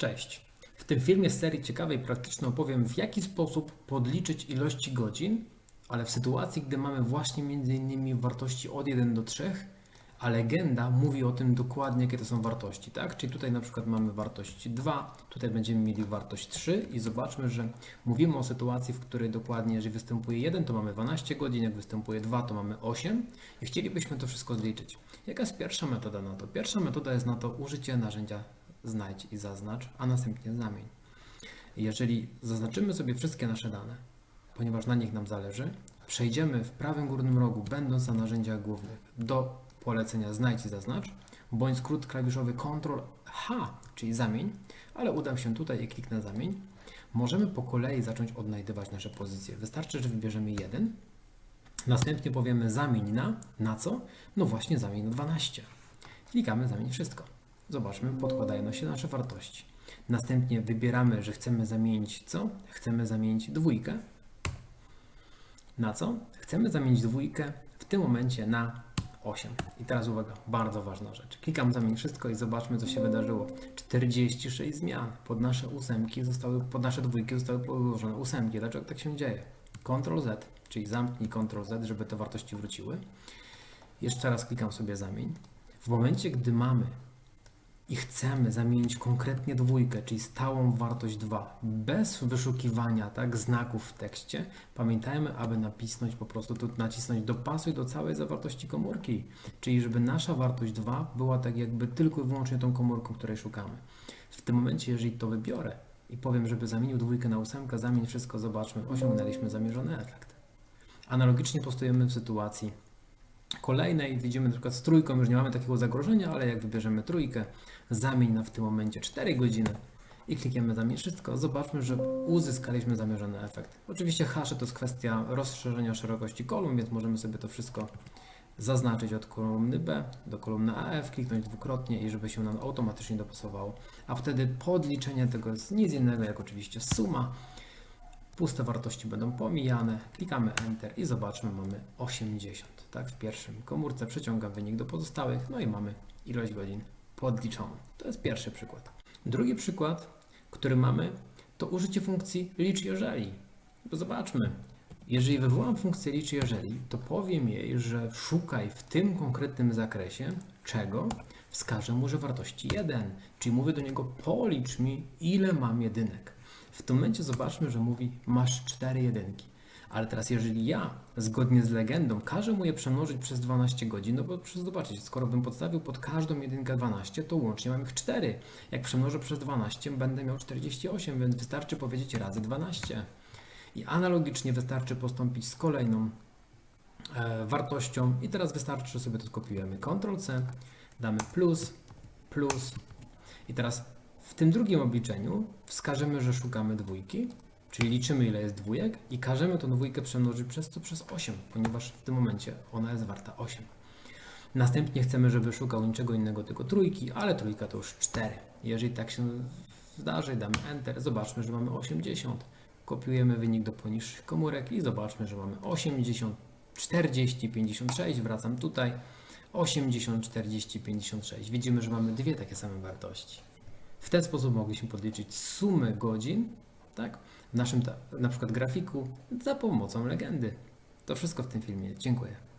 Cześć. W tym filmie z serii ciekawej praktycznej opowiem, w jaki sposób podliczyć ilości godzin, ale w sytuacji, gdy mamy właśnie między innymi wartości od 1 do 3, a legenda mówi o tym dokładnie, jakie to są wartości, tak? Czyli tutaj na przykład mamy wartość 2, tutaj będziemy mieli wartość 3 i zobaczmy, że mówimy o sytuacji, w której dokładnie, jeżeli występuje 1, to mamy 12 godzin, jak występuje 2, to mamy 8 i chcielibyśmy to wszystko zliczyć. Jaka jest pierwsza metoda na to? Pierwsza metoda jest na to użycie narzędzia znajdź i zaznacz, a następnie zamień. Jeżeli zaznaczymy sobie wszystkie nasze dane, ponieważ na nich nam zależy, przejdziemy w prawym górnym rogu, będąc na narzędziach głównych, do polecenia znajdź i zaznacz, bądź skrót klawiszowy Ctrl H, czyli zamień, ale udam się tutaj i kliknę zamień. Możemy po kolei zacząć odnajdywać nasze pozycje. Wystarczy, że wybierzemy jeden, następnie powiemy zamień na, na co? No właśnie zamień na 12. Klikamy zamień wszystko. Zobaczmy, podkładają się nasze wartości. Następnie wybieramy, że chcemy zamienić co? Chcemy zamienić dwójkę. Na co? Chcemy zamienić dwójkę w tym momencie na 8. I teraz uwaga, bardzo ważna rzecz. Klikam zamień wszystko i zobaczmy, co się wydarzyło. 46 zmian. Pod nasze ósemki zostały, pod nasze dwójki zostały położone ósemki. Dlaczego tak się dzieje? Ctrl Z, czyli zamknij Ctrl Z, żeby te wartości wróciły. Jeszcze raz klikam sobie zamień. W momencie, gdy mamy i chcemy zamienić konkretnie dwójkę, czyli stałą wartość 2, bez wyszukiwania tak, znaków w tekście, pamiętajmy, aby napisnąć po prostu, tu nacisnąć dopasuj do całej zawartości komórki, czyli żeby nasza wartość 2 była tak jakby tylko i wyłącznie tą komórką, której szukamy. W tym momencie, jeżeli to wybiorę i powiem, żeby zamienił dwójkę na ósemkę, zamień wszystko, zobaczmy, osiągnęliśmy zamierzony efekt. Analogicznie postujemy w sytuacji kolejnej widzimy na przykład z trójką już nie mamy takiego zagrożenia, ale jak wybierzemy trójkę, zamień na w tym momencie 4 godziny i klikniemy zamień wszystko, zobaczmy, że uzyskaliśmy zamierzony efekt. Oczywiście hasze to jest kwestia rozszerzenia szerokości kolumn, więc możemy sobie to wszystko zaznaczyć od kolumny B do kolumny AF, kliknąć dwukrotnie i żeby się nam automatycznie dopasowało. A wtedy podliczenie tego jest nic innego jak oczywiście suma puste wartości będą pomijane, klikamy Enter i zobaczmy, mamy 80. Tak, w pierwszym komórce przeciągam wynik do pozostałych, no i mamy ilość godzin podliczoną. To jest pierwszy przykład. Drugi przykład, który mamy, to użycie funkcji licz jeżeli. Bo zobaczmy, jeżeli wywołam funkcję licz jeżeli, to powiem jej, że szukaj w tym konkretnym zakresie czego? Wskażę mu, że wartości 1, czyli mówię do niego policz mi ile mam jedynek. W tym momencie zobaczmy, że mówi masz 4 jedynki. Ale teraz jeżeli ja, zgodnie z legendą, każę mu je przemnożyć przez 12 godzin, no bo proszę zobaczyć, skoro bym podstawił pod każdą jedynkę 12, to łącznie mam ich 4. Jak przemnożę przez 12, będę miał 48, więc wystarczy powiedzieć razy 12. I analogicznie wystarczy postąpić z kolejną e, wartością i teraz wystarczy, że sobie to kopiujemy. Ctrl-C, damy plus, plus i teraz w tym drugim obliczeniu wskażemy, że szukamy dwójki, czyli liczymy ile jest dwójek i każemy tą dwójkę przemnożyć przez co? Przez 8, ponieważ w tym momencie ona jest warta 8. Następnie chcemy, żeby szukał niczego innego, tylko trójki, ale trójka to już 4. Jeżeli tak się zdarzy, damy Enter, zobaczmy, że mamy 80. Kopiujemy wynik do poniższych komórek i zobaczmy, że mamy 80, 40, 56. Wracam tutaj. 80, 40, 56. Widzimy, że mamy dwie takie same wartości. W ten sposób mogliśmy podliczyć sumę godzin, tak, w naszym na przykład grafiku za pomocą legendy. To wszystko w tym filmie. Dziękuję.